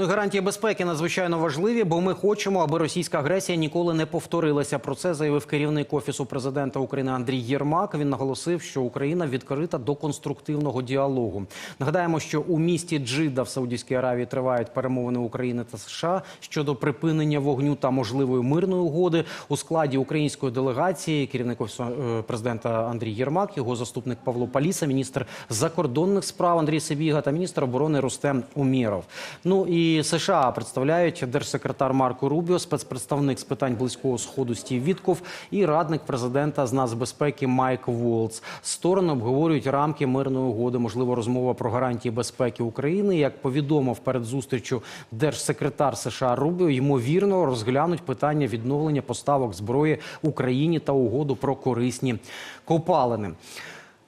Ну, гарантії безпеки надзвичайно важливі, бо ми хочемо, аби російська агресія ніколи не повторилася. Про це заявив керівник офісу президента України Андрій Єрмак. Він наголосив, що Україна відкрита до конструктивного діалогу. Нагадаємо, що у місті Джида в Саудівській Аравії тривають перемовини України та США щодо припинення вогню та можливої мирної угоди у складі української делегації. Керівник офісу е, президента Андрій Єрмак, його заступник Павло Паліса, міністр закордонних справ Андрій Сибіга та міністр оборони Рустем Умєров. Ну і США представляють держсекретар Марко Рубіо, спецпредставник з питань близького сходу Стів Вітков і радник президента з нацбезпеки Майк Волц. Сторони обговорюють рамки мирної угоди. Можливо, розмова про гарантії безпеки України. Як повідомив перед зустрічю держсекретар США Рубіо, ймовірно розглянуть питання відновлення поставок зброї Україні та угоду про корисні копалини.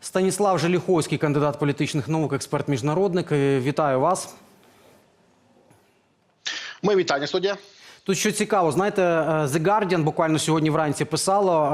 Станіслав Желіховський, кандидат політичних наук, експерт міжнародник. Е, Вітаю вас. Ми вітання студія. Тут що цікаво, знаєте, е, The Guardian буквально сьогодні вранці писало,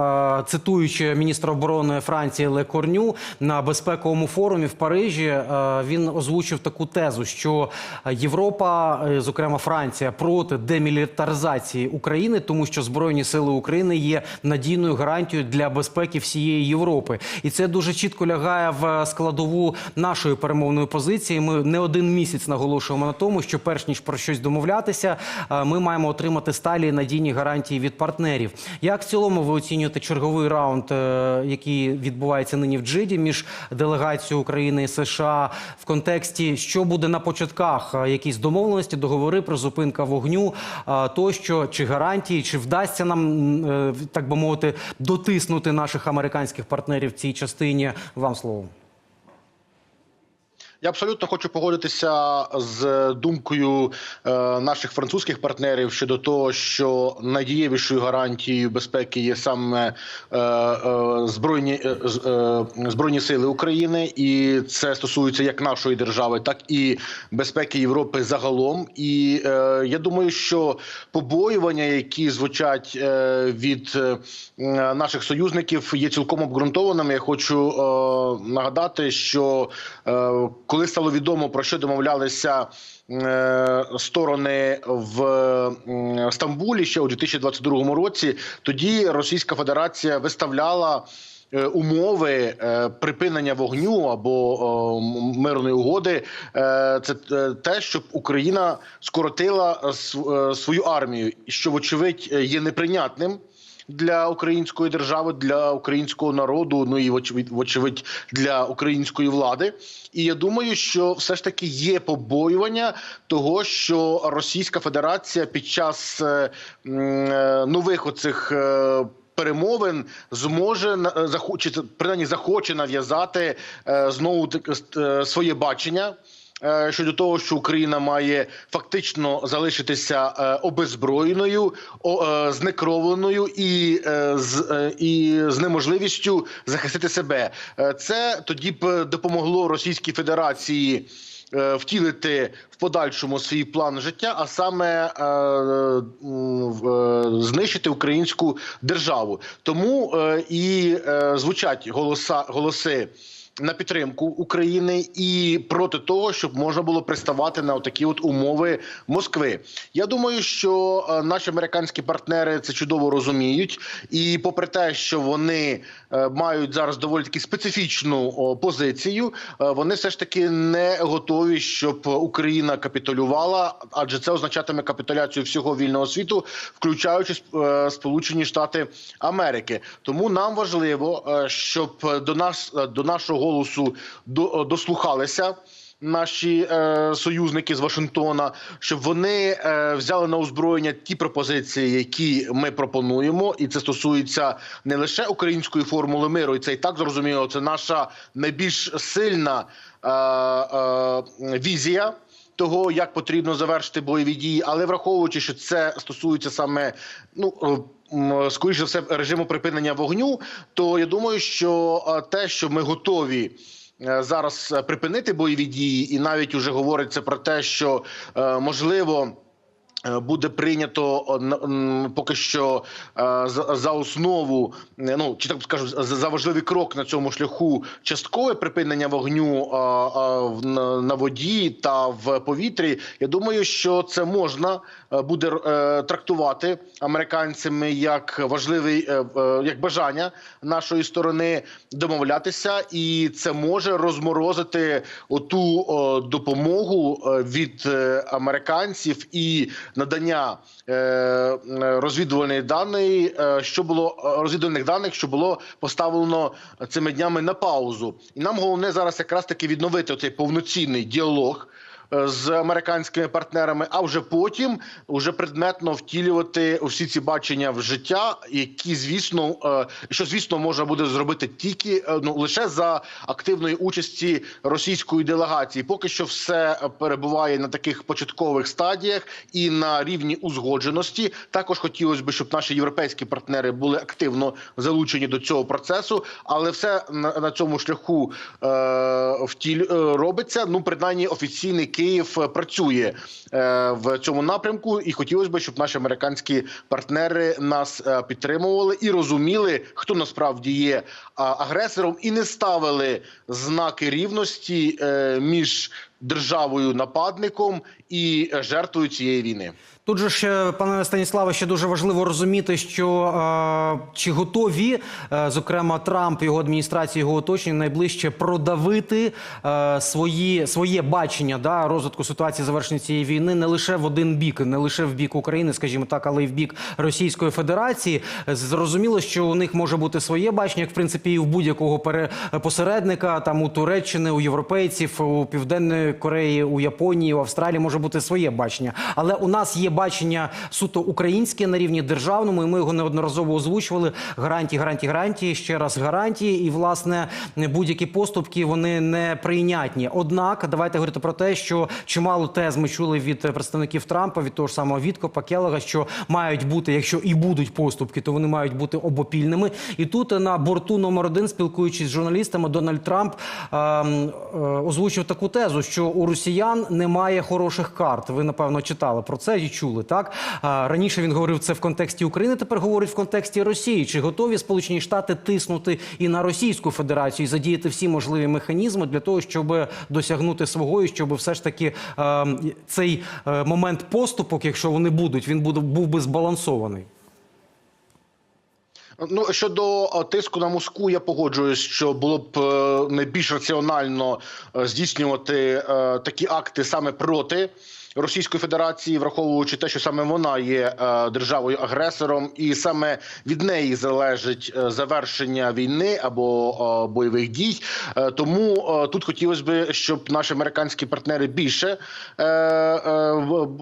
е, цитуючи міністра оборони Франції Ле Корню на безпековому форумі в Парижі. е, Він озвучив таку тезу, що Європа, зокрема Франція, проти демілітаризації України, тому що збройні сили України є надійною гарантією для безпеки всієї Європи, і це дуже чітко лягає в складову нашої перемовної позиції. Ми не один місяць наголошуємо на тому, що перш ніж про щось домовлятися, ми маємо отримати сталі надійні гарантії від партнерів. Як в цілому ви оцінюєте черговий раунд, е, який відбувається нині в Джиді між делегацією України і США в контексті, що буде на початках, Е, якісь домовленості, договори, призупинка вогню е, тощо, чи гарантії, чи вдасться нам так би мовити дотиснути наших американських партнерів в цій частині? Вам слово. Я абсолютно хочу погодитися з думкою е, наших французьких партнерів щодо того, що найдієвішою гарантією безпеки є саме е, е, збройні збройні сили України, і це стосується як нашої держави, так і безпеки Європи загалом. І я думаю, що побоювання, які звучать від наших союзників, є цілком обґрунтованими. Я хочу нагадати, що коли стало відомо про що домовлялися е, сторони в Стамбулі ще у 2022 році, тоді Російська Федерація виставляла. е, Умови е, припинення вогню або мирної угоди це те, щоб Україна скоротила св- свою армію, що вочевидь є неприйнятним для української держави, для українського народу, ну і вочевидь, для української влади. І я думаю, що все ж таки є побоювання того, що Російська Федерація під час е, е, нових оцих. е, Перемовин зможе захоче принаймні захоче нав'язати знову своє бачення щодо того, що Україна має фактично залишитися е, обезброєною, е, знекровленою і, е, з, е, і з неможливістю захистити себе. Е, Це тоді б допомогло Російській Федерації. е, Втілити в подальшому свій план життя, а саме е, е, знищити українську державу. Тому е, і е, звучать голоса голоси на підтримку України і проти того, щоб можна було приставати на такі от умови Москви. Я думаю, що е, наші американські партнери це чудово розуміють, і попри те, що вони е, мають зараз доволі таки специфічну позицію, е, вони все ж таки не готові, щоб Україна капітулювала, адже це означатиме капітуляцію всього вільного світу, включаючи Сполучені Штати Америки. Тому нам важливо, щоб до нас до нашого голосу до- дослухалися. Наші е, союзники з Вашингтона, щоб вони е, взяли на озброєння ті пропозиції, які ми пропонуємо, і це стосується не лише української формули миру, і це і так зрозуміло. Це наша найбільш сильна е, е, візія того, як потрібно завершити бойові дії, але враховуючи, що це стосується саме ну. е, Скоріше за все, режиму припинення вогню, то я думаю, що е, те, що ми готові е, зараз е, припинити бойові дії, і навіть уже говориться про те, що е, можливо е, Буде прийнято поки що е, за, основу, е, ну чи так скажу, за, важливий крок на цьому шляху часткове припинення вогню на, воді та в повітрі. Я думаю, що це можна е, буде е, трактувати американцями як важливий е, е, як бажання нашої сторони домовлятися, і це може розморозити оту допомогу е, від е, американців і надання е, е, розвідувальної даної, е, що було розвідувальних даних, що було поставлено цими днями на паузу, і нам головне зараз якраз таки відновити цей повноцінний діалог. Е, З американськими партнерами, а вже потім уже предметно втілювати усі ці бачення в життя, які звісно, е, що звісно можна буде зробити тільки е, ну лише за активної участі російської делегації. Поки що все перебуває на таких початкових стадіях і на рівні узгодженості. Також хотілося б, щоб наші європейські партнери були активно залучені до цього процесу, але все на, на цьому шляху е, втіль е, робиться. Ну, принаймні, офіційний Київ е, працює е, в цьому напрямку, і хотілося б, щоб наші американські партнери нас е, підтримували і розуміли, хто насправді є агресором, і не ставили знаки рівності між державою нападником і е, жертвою цієї війни. Тут же ще, пане Станіславе, ще дуже важливо розуміти, що е, чи готові, е, зокрема, Трамп, його адміністрація, його оточення найближче продавити свої, своє бачення да, розвитку ситуації завершення цієї війни не лише в один бік, не лише в бік України, скажімо так, але й в бік Російської Федерації. Зрозуміло, що у них може бути своє бачення, як в принципі і у будь-якого посередника, там у Туреччини, у європейців, у Південної Кореї, у Японії, у Австралії може бути своє бачення. Але у нас є бачення суто українське на рівні державному, і ми його неодноразово озвучували. Гарантії, гарантії, гарантії, ще раз гарантії. І власне будь-які поступки вони не прийнятні. Однак, давайте говорити про те, що чимало тез ми чули від представників Трампа, від того ж самого Віткопа Келлога, що мають бути, якщо і будуть поступки, то вони мають бути обопільними. І тут на борту номер один, спілкуючись з журналістами, Дональд Трамп ем, е, озвучив таку тезу, що у росіян немає хороших карт. Ви напевно читали про це і чули. Так раніше він говорив це в контексті України. Тепер говорить в контексті Росії. Чи готові Сполучені Штати тиснути і на Російську Федерацію і задіяти всі можливі механізми для того, щоб досягнути свого, і щоб все ж таки ем, цей е, момент поступок, якщо вони будуть, він буде був би збалансований. Ну щодо е, тиску на Москву, я погоджуюсь, що було б е, найбільш раціонально е, здійснювати такі акти саме проти. Російської Федерації, враховуючи те, що саме вона є е, державою агресором, і саме від неї залежить е, завершення війни або е, бойових дій. Тому тут хотілося б, щоб наші американські партнери більше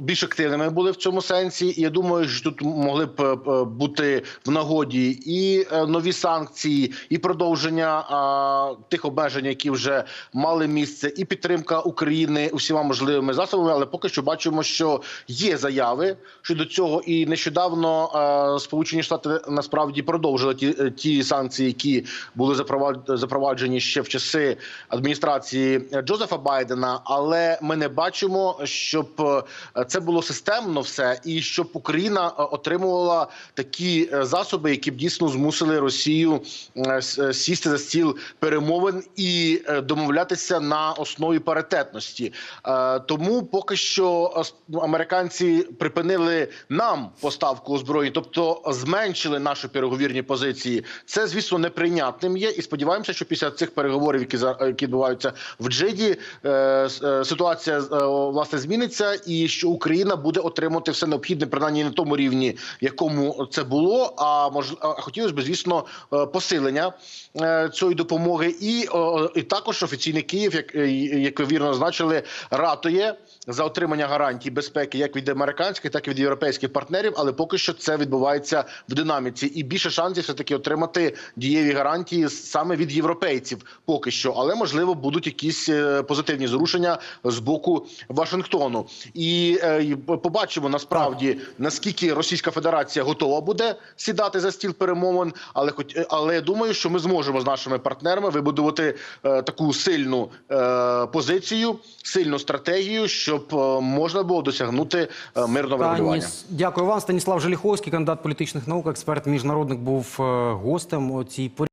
більш активними були в цьому сенсі. Я думаю, що тут могли б бути в нагоді і нові санкції, і продовження тих обмежень, які вже мали місце, і підтримка України усіма можливими засобами. Але поки що бачимо, що є заяви щодо цього, і нещодавно е, Сполучені Штати насправді продовжили ті, е, ті санкції, які були запровад- запроваджені ще в часи адміністрації Джозефа Байдена. Але ми не бачимо, щоб е, це було системно все, і щоб Україна отримувала такі засоби, які б дійсно змусили Росію сісти за стіл перемовин і домовлятися на основі паритетності. Тому поки що е, с- американці припинили нам поставку озброєнь, тобто зменшили наші переговірні позиції. Це звісно неприйнятним є, і сподіваємося, що після цих переговорів, які які відбуваються в Джиді, е, е, ситуація е, власне зміниться, і що Україна буде отримувати все необхідне, принаймні на тому рівні, якому це було. А мож а хотілося б, звісно, посилення цієї допомоги, і, і також офіційний Київ, як, як ви вірно зазначили, ратує за отримання гарантій безпеки як від американських, так і від європейських партнерів. Але поки що це відбувається в динаміці, і більше шансів все таки отримати дієві гарантії саме від європейців. Поки що, але можливо будуть якісь е, позитивні зрушення з боку Вашингтону, і е, побачимо насправді наскільки Російська Федерація готова буде сідати за стіл перемовин. Але хоч але я думаю, що ми зможемо з нашими партнерами вибудувати е, таку сильну е, позицію, сильну стратегію, щоб е, можна було досягнути е, мирного врегулювання. Станіс... Дякую вам. Станіслав Желіховський, кандидат політичних наук, експерт міжнародник, був е, гостем цій порі.